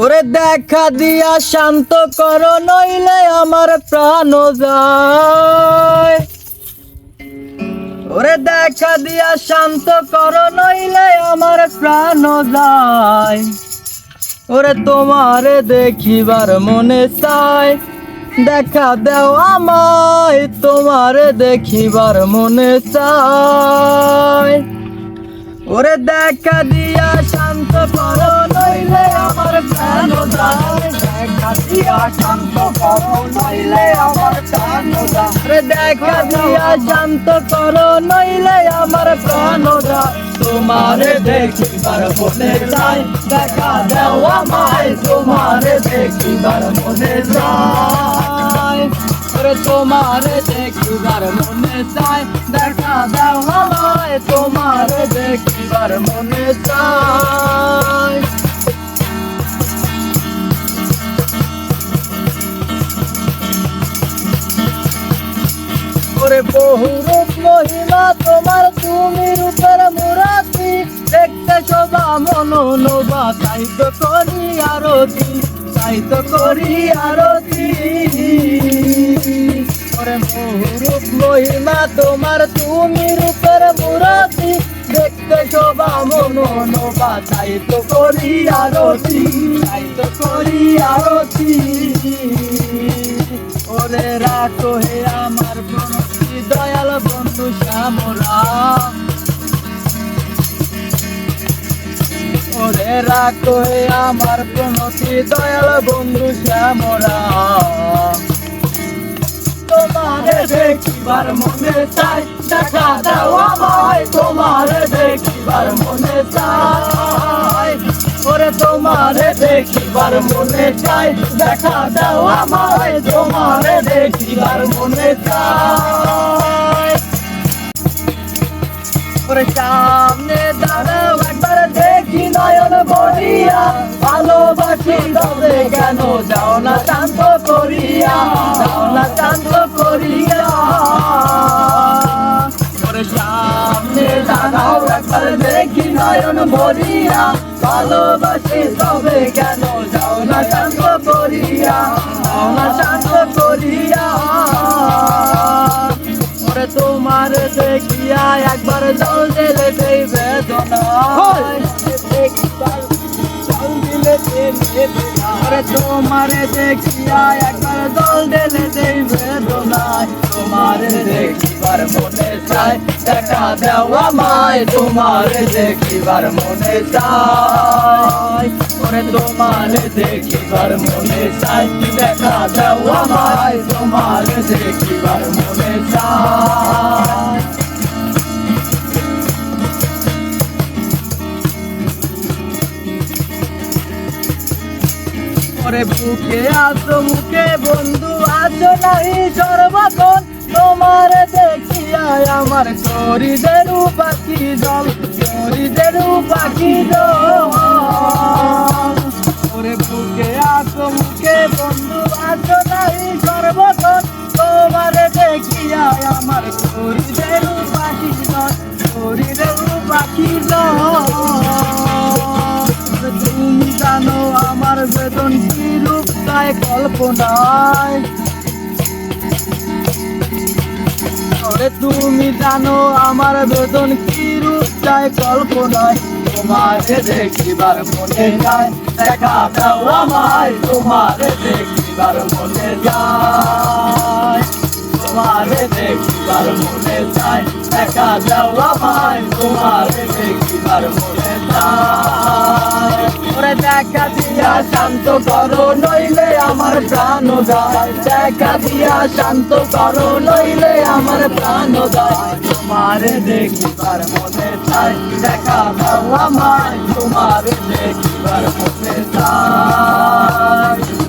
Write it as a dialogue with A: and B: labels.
A: ওরে দেখা দিয়া শান্ত করো, নইলে আমার প্রাণ যায়। ওরে দেখা দিয়া শান্ত করো, নইলে আমার প্রাণ যায়। ওরে তোমারে দেখিবার মনে চায় দেখা দেও আমায়, তোমারে দেখিবার মনে চায় ওরে দেখা দিয়া শান্ত করো নইলে আমার প্রাণ যায়। দেখা দিয়া শান্ত করো নইলে আমার প্রাণ যায়। ওরে দেখা দিয়া শান্ত করো নইলে আমার প্রাণ যায়। তোমারে দেখিবার মনে যায় দেখা দেও আমায় তোমারে দেখিবার মনে যায় ওরে তোমারে দেখিবার মনে চায় দেখা ওরে বহু রূপ মহিমা তোমার তুমি রূপের মুরাতি। দেখতে শোভা মনোনবা তাই তো করি আরতি, তাই তো করি আরতি। ওরে বহু রূপ মহিমা তোমার তুমি রূপের মুরাতি। দেখতে শোভা মনোনবা তাই তো করি আরতি, তাই তো করি আরতি। ওরে রাখো হে আমার প্রণতি, দয়াল বন্ধু শ্যামরা। ওরে রাখো হে আমার প্রণতি, দয়াল বন্ধু শ্যামরা। তোমারে দেখিবার মনে চাই, দেখা দাও আমায়, তোমারে দেখিবার মনে চাই। ওরে তোমারে দেখিবার মনে চাই, দেখা দাও আমায়, তোমারে দেখিবার মনে চাই। ওরে সামনে দাঁড়াও, একবার দেখি নয়ন বলিয়া, ভালোবাসি তবে কেন যাও না শান্ত দেখি নয়ন ভরিয়া, ভালোবাসি তবে কেন যাও না শান্ত করিয়া, যাও না শান্ত করিয়া ওরে তোমার দেখিয়া একবার জল দিলে দেই বেদনা। ওরে তোমার দেখিয়া একবার জল দিলে দেই বেদনা তোমার দেখিবার মনে চায় দেখা দাও আমায়, তোমার দেখিবার মনে চায় ওরে, তোমার দেখিবার মনে চায় দেখা দাও আমায়, তোমার দেখিবার মনে চায় ওরে, বুকে আসো মুখে বন্ধু আছো, নাই সর্বক্ষণ তোমার দেখিয়া আমার শরীরের পাখি জল, শরীরের পাখি জল। বুকে আসো, মুখে বন্ধু আছো নাই সর্বক্ষণ তোমার দেখিয়া আমার শরীরের পাখি জল, শরীরের পাখি জল। তুমি জানো আমার বেদন কি রূপ তাই কল্পনায়। তুমি জানো আমার বেদন কি রূপ চাই কল্পনায়? তোমারে দেখিবার মনে যায় দেখা দাও আমায়, তোমারে দেখিবার মনে যায় তোমারে দেখিবার মনে যায় দেখা দাও আমায়, তোমারে দেখিবার মনে চাই ওরে দেখা দিয়া শান্ত করো, নইলে আমার প্রাণ যায়। দেখা দিয়া শান্ত করো, নইলে আমার প্রাণ যায়। দেখি দেখিবার মনে চাই, দেখা দাও তোমার দেখি দেখিবার মনে চাই।